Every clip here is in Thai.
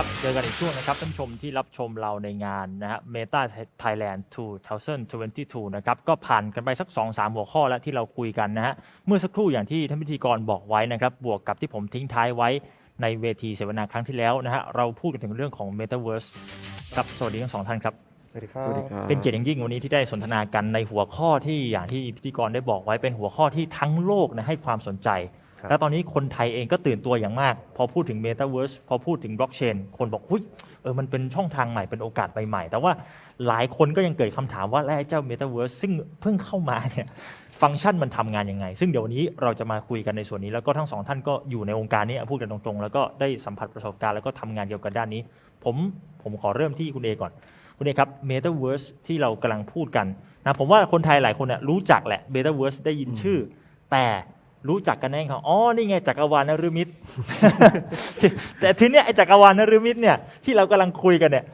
ครับ เจอกันอีกช่วงนะครับท่านผู้ชมที่รับชมเราในงานนะฮะ Meta Thailand 2022 นะครับ ก็ผ่านกันไปสัก 2-3 หัวข้อแล้วที่เราคุยกันนะฮะ เมื่อสักครู่อย่างที่ท่านพิธีกรบอกไว้นะครับ บวกกับที่ผมทิ้งท้ายไว้ในเวทีเสวนาครั้งที่แล้วนะฮะ เราพูดกันถึงเรื่องของ Metaverse ครับ สวัสดีทั้งสองท่านครับ สวัสดีครับ สวัสดีครับ เป็นเกียรติอย่างยิ่งวันนี้ที่ได้สนทนากันในหัวข้อที่อย่างที่พิธีกรได้บอกไว้เป็นหัวข้อที่ทั้งโลกนะให้ความสนใจครับ และตอนนี้คนไทยเองก็ตื่นตัวอย่างมาก พอพูดถึง Metaverse พอพูดถึงบล็อกเชนคนบอกหุ้ยเออมันเป็นช่องทางใหม่เป็นโอกาสใหม่ๆแต่ว่าหลายคนก็ยังเกิดคำถามว่าแล้วไอ้เจ้า Metaverse ซึ่งเพิ่งเข้ามาเนี่ยฟังก์ชันมันทำงานยังไง ซึ่งเดี๋ยววันนี้เราจะมาคุยกันในส่วนนี้ แล้วก็ทั้งสองท่านก็อยู่ในวงการนี้พูดกันตรงๆ แล้วก็ได้สัมผัสประสบการณ์แล้วก็ทำงานเกี่ยวกับด้านนี้ ผมผมขอเริ่มที่คุณเอก่อน คุณเอกครับ Metaverse ที่เรากำลังพูดกันนะผมว่าคนไทยหลายคนน่ะรู้จักแหละ Metaverse ได้ยินชื่อ แต่ รู้จักกันแน่ครับอ๋อ นี่ไงจักรวาลนฤมิต แต่ทีเนี้ยไอ้จักรวาลนฤมิตเนี่ยที่เรากำลังคุยกันเนี่ย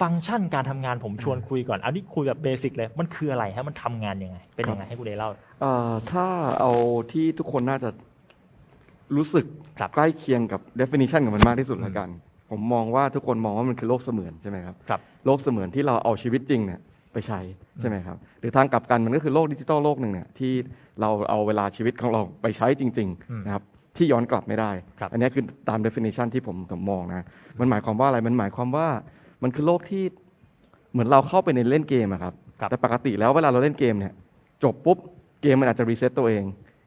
ฟังก์ชันการทำงานผมชวนคุยก่อน เอานี่คุยแบบเบสิกเลย มันคืออะไรฮะ มันทำงานยังไง เป็นยังไงให้คุณเอเล่าเอ่อถ้าเอาที่ทุกคนน่าจะรู้สึกครับใกล้เคียงกับ definition ของมันมากที่สุดแล้วกัน ผมมองว่าทุกคนมองว่ามันคือโลกเสมือนใช่ไหมครับครับโลกเสมือนที่เราเอาชีวิตจริงเนี่ย ไปใช้ใช่ไหมครับหรือทางกลับกันมันก็คือโลกดิจิทัลโลกหนึ่งเนี่ยที่เราเอาเวลาชีวิตของเราไปใช้จริงอืมๆนะครับที่ย้อนกลับไม่ได้ครับอันนี้คือตาม definition ที่ผมผมมองนะมันหมายความว่าอะไรมันหมายความว่ามันคือโลกที่เหมือนเราเข้าไปในเล่นเกมอะครับครับแต่ปกติแล้วเวลาเราเล่นเกมเนี่ยจบปุ๊บเกมมันอาจจะรีเซ็ตตัวเอง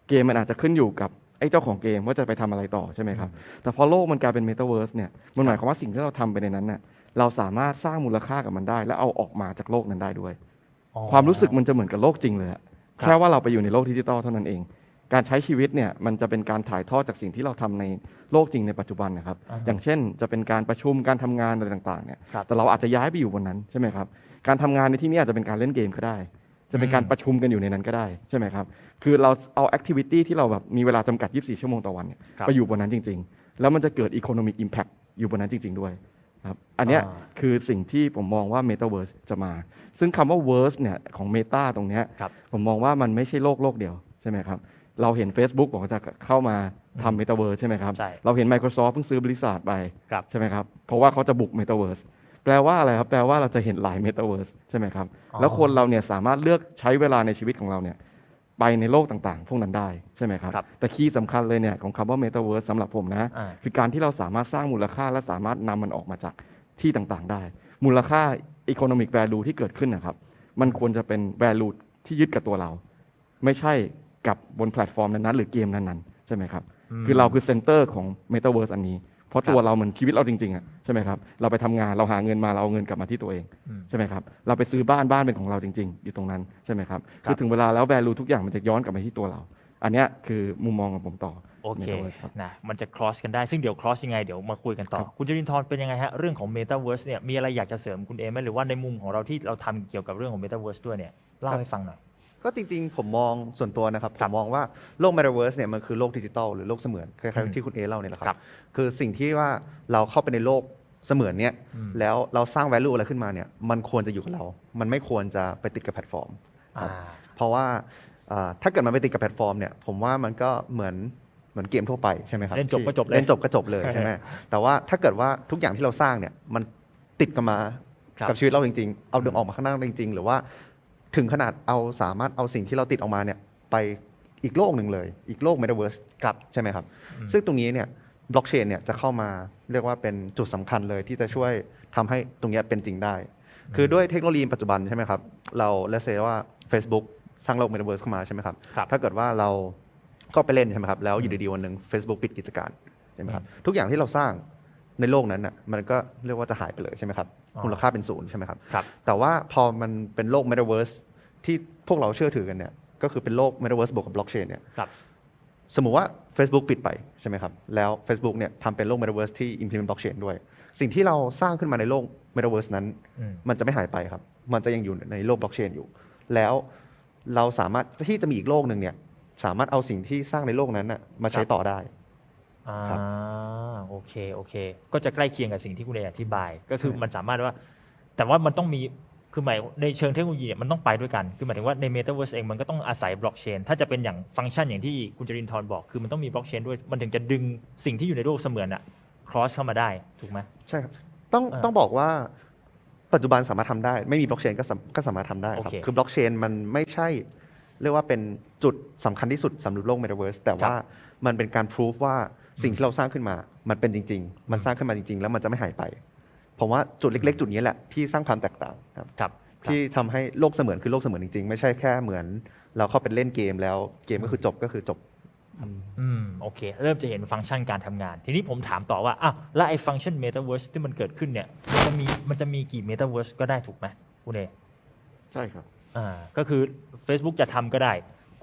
เกมมันอาจจะขึ้นอยู่กับไอ้เจ้าของเกมว่าจะไปทำอะไรต่อใช่ไหมครับ แต่พอโลกมันกลายเป็นเมตาเวิร์สเนี่ยมันหมายความว่าสิ่งที่เราทำไปในนั้นน่ะ เราสามารถสร้างมูลค่ากับมันได้ แล้วเอาออกมาจากโลกนั้นได้ด้วย อ๋อ ความรู้สึกมันจะเหมือนกับโลกจริงเลยอะครับ แค่ว่าเราไปอยู่ในโลกดิจิตอลเท่านั้นเอง การใช้ชีวิตเนี่ยมันจะเป็นการถ่ายทอดจากสิ่งที่เราทำในโลกจริงในปัจจุบันนะครับ อ่าฮะ อย่างเช่นจะเป็นการประชุมการทำงานอะไรต่างๆเนี่ย ครับ แต่เราอาจจะย้ายไปอยู่บนนั้นใช่ไหมครับ การทำงานในที่นี้อาจจะเป็นการเล่นเกมก็ได้ จะเป็นการอืม ประชุมกันอยู่ในนั้นก็ได้ใช่ไหมครับ คือเราเอาแอคทิวิตี้ที่เราแบบมีเวลาจำกัด 24 ชั่วโมงต่อวันเนี่ยครับ ไปอยู่บนนั้นจริง ๆ แล้วมันจะเกิด Economic Impact อยู่บนนั้นจริง ๆ ด้วย ครับอันเนี้ยอ่าคือสิ่งที่ผมมองว่า Metaverse จะมา ซึ่งคำว่า verse เนี่ยของ Meta ตรงเนี้ยครับ ผมมองว่ามันไม่ใช่โลกโลกเดียวใช่ไหมครับ เราเห็น Facebook บอกว่าจะเข้ามาทำ Metaverse ใช่ไหมครับ ใช่ เราเห็น Microsoft เพิ่งซื้อบริษัทไปครับ ใช่ไหมครับ เพราะว่าเขาจะบุก Metaverse แปลว่าอะไรครับ แปลว่าเราจะเห็นหลาย Metaverse ใช่ไหมครับ อ๋อ แล้วคนเราเนี่ยสามารถเลือกใช้เวลาในชีวิตของเราเนี่ย ไปในโลกต่างๆ พวกนั้นได้ใช่ไหมครับ ครับแต่คีย์สำคัญเลยเนี่ยของคำว่า Metaverse สำหรับผมนะ อ่า คือการที่เราสามารถสร้างมูลค่าและสามารถนำมันออกมาจากที่ต่างๆ ได้ มูลค่า economic value ที่เกิดขึ้นนะครับ มันควรจะเป็น value ที่ยึดกับตัวเรา ไม่ใช่กับบนแพลตฟอร์มนั้นๆหรือเกมนั้นๆใช่ไหมครับมคือเราคือเซนเตอร์ของ Metaverse อันนี้ เพราะครับตัวเราเหมือนชีวิตเราจริงๆอะใช่ไหมครับเราไปทำงานเราหาเงินมาเราเอาเงินกลับมาที่ตัวเองอืมใช่ไหมครับเราไปซื้อบ้านบ้านเป็นของเราจริง ๆ อยู่ตรงนั้นใช่ไหมครับครับคือถึงเวลาแล้ว value ทุกอย่างมันจะย้อนกลับมาที่ตัวเรา อันเนี้ยคือมุมมองของผมต่อโอเค Metaverse ครับนะมันจะ cross กันได้ซึ่งเดี๋ยว cross ยังไงเดี๋ยวมาคุยกันต่อครับคุณจรินทร์เป็นยังไงฮะเรื่องของ Metaverse เนี่ยมีอะไรอยากจะเสริมคุณเอไหมหรือว่าในมุมของเราที่เราทำเกี่ยวกับเรื่องของ Metaverse ด้วยเนี่ยเล่าให้ฟังหน่อย ก็จริงๆ ผมมองส่วนตัวนะครับคผรับมมองว่าโลก Metaverse เนี่ยมันคือโลกดิจิตอลหรือโลกเสมือนคล้ายอืมๆที่คุณเอเล่าเนี่ยแหละคครัรับ บ คือสิ่งที่ว่าเราเข้าไปในโลกเสมือนเนี่ยอืม แล้วเราสร้าง value อะไรขึ้นมาเนี่ยมันควรจะอยู่กับเรา มันไม่ควรจะไปติดกับแพลตฟอร์มครับอ่า เพราะว่าอ่าถ้าเกิดมันไปติดกับแพลตฟอร์มเนี่ยผมว่ามันก็เหมือนเหมือนเกมทั่วไปใช่ไหมครับเล่นจบก็จบเลยเล่นจบก็จบเลยใช่ไหมแต่ว่าถ้าเกิดว่าทุกอย่างที่เราสร้างเนี่ยมันติดกันมาครับ กับชีวิตเราจริงๆ เอาดึงออกมาข้างหน้าจริง ๆ หรือว่า ถึงขนาดเอาสามารถเอาสิ่งที่เราติดออกมาเนี่ยไปอีกโลกหนึ่งเลย อีกโลก Metaverse ครับใช่ไหมครับอืมซึ่งตรงนี้เนี่ยบล็อกเชนเนี่ยจะเข้ามาเรียกว่าเป็นจุดสำคัญเลยที่จะช่วยทำให้ตรงเนี้ยเป็นจริงได้ คือด้วยเทคโนโลยีปัจจุบันใช่ไหมครับ เราเลเซว่า Facebook สร้างโลก Metaverse เข้ามาใช่ไหมครับครับ ถ้าเกิดว่าเราก็ไปเล่นใช่ไหมครับ แล้วอยู่ดีๆวันหนึ่ง Facebook ปิดกิจการใช่ไหมครับ ทุกอย่างที่เราสร้าง ในโลกนั้นน่ะมันก็เรียกว่าจะหายไปเลยใช่ไหมครับอ๋อมูลค่าเป็นศูนย์ใช่ไหมครับ ครับ แต่ว่าพอมันเป็นโลก Metaverse ที่พวกเราเชื่อถือกันเนี่ยก็คือเป็นโลก Metaverse บวกกับบล็อกเชนเนี่ยครับ สมมุติว่า Facebook ปิดไปใช่ไหมครับ แล้ว Facebook เนี่ยทำเป็นโลก Metaverse ที่ implement blockchain ด้วย สิ่งที่เราสร้างขึ้นมาในโลก Metaverse นั้น อืม มันจะไม่หายไปครับ มันจะยังอยู่ในโลก blockchain อยู่ แล้วเราสามารถที่จะมีอีกโลกหนึ่งเนี่ยสามารถเอาสิ่งที่สร้างในโลกนั้นน่ะมาใช้ครับต่อได้ อ่าครับ โอเคโอเค ก็จะใกล้เคียงกับสิ่งที่คุณเออธิบาย ก็คือใช่มันสามารถว่า แต่ว่ามันต้องมีคือหมายในเชิงเทคโนโลยีเนี่ยมันต้องไปด้วยกัน คือหมายถึงว่าใน Metaverse เองมันก็ต้องอาศัยบล็อกเชน ถ้าจะเป็นอย่างฟังก์ชันอย่างที่คุณจรินทร์บอก คือมันต้องมีบล็อกเชนด้วย มันถึงจะดึงสิ่งที่อยู่ในโลกเสมือนอะ cross เข้ามาได้ ถูกไหมใช่ครับ ต้องอ่าต้องบอกว่าปัจจุบันสามารถทำได้ ไม่มีบล็อกเชนก็สามก็สามารถทำได้ครับโอเคคือบล็อกเชนมันไม่ใช่ เรียกว่าเป็นจุดสำคัญที่สุดสำหรับโลก Metaverse แต่ว่ามันเป็นการพิสูจว่า สิ่งที่เราสร้างขึ้นมา มันเป็นจริง ๆ มันสร้างขึ้นมาจริง ๆ แล้วมันจะไม่หายไป ผมว่าจุดเล็ก ๆ จุดนี้แหละที่สร้างความแตกต่างครับ ครับ ที่ทำให้โลกเสมือนคือโลกเสมือนจริง ๆ ไม่ใช่แค่เหมือน เราเข้าไปเล่นเกมแล้วเกมก็คือจบก็คือจบอืมโอเค เริ่มจะเห็นฟังก์ชันการทำงาน ทีนี้ผมถามต่อว่าอ้าวแล้วไอ้ฟังก์ชัน Metaverse ที่มันเกิดขึ้นเนี่ย มันจะมีมันจะมีกี่ Metaverse ก็ได้ถูกไหมคุณเอใช่ครับอ่าก็คือ Facebook จะทำก็ได้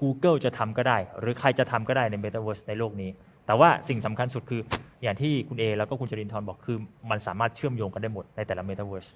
Google จะทำก็ได้ หรือใครจะทำก็ได้ใน Metaverse ในโลกนี้ แต่ว่าสิ่งสำคัญสุดคืออย่างที่คุณเอแล้วก็คุณจรินทร์บอกคือ มันสามารถเชื่อมโยงกันได้หมดในแต่ละเมตาเวิร์ส